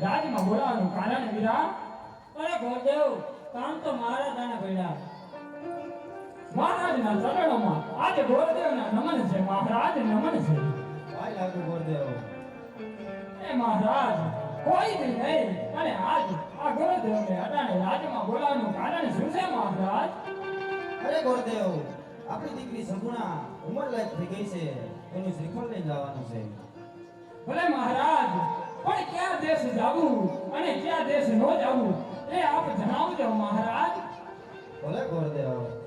રાજમાં બોલાવાનું કારણ વીરા અરે ગોરદેવ કામ તો મારા દાણા પડ્યા મહારાજના ચરણોમાં આજે ગોરદેવના નમન છે. મહારાજ નમન છે. ભાઈ લાગુ ગોરદેવ. એ મહારાજ કોઈ બી નહીં. અને આજ આ ગોરદેવને અટાણે રાજમાં બોલાવવાનું કારણ શું છે મહારાજ? અરે ગોરદેવ આપણી દીકરી સગુણા ઉંમર લાયક થઈ ગઈ છે. એનું શ્રીફળ લઈ જવાનું છે. ભલે મહારાજ પણ ક્યાં દેશ જાવું અને ક્યાં દેશ ન જાવું એ આપ જણાવજો મહારાજ. ભલે ગોરદેવ.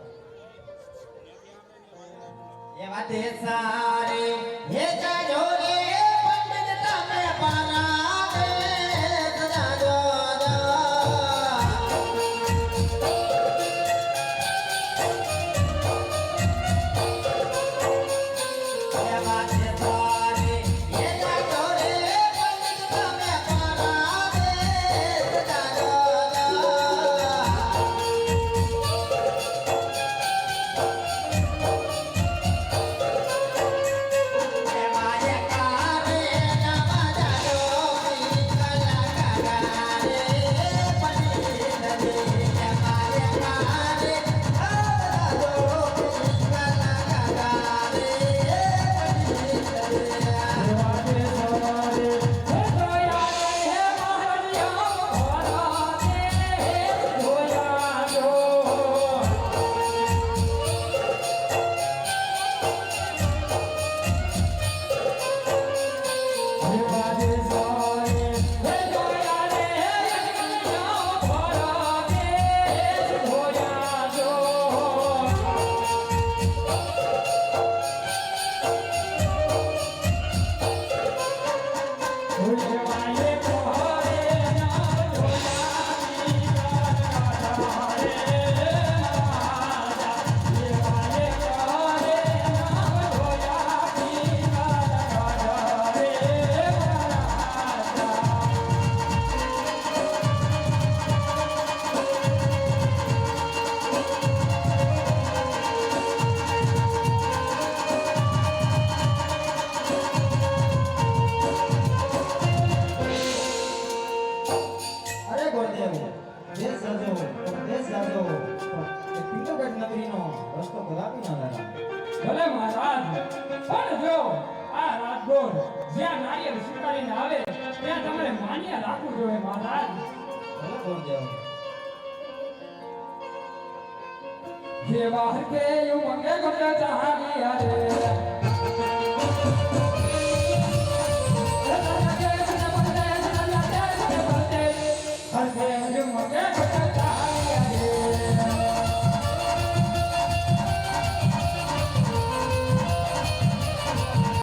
સારી સારે. દેશ જાજો દેશ જાજો પણ એ પિંડોગઢ નગરીનો રસ્તો કદાપી ના લાગ્યો ભલે મહારાજ પણ જો આ રાજગોર જ્યાં નારિયેળ સ્વીકારીને આવે ત્યાં તમારે માન્ય રાખવું જોઈએ મહારાજ ભલે ગોરદેવ ये बाहर के उमंगे गुट चाही अरे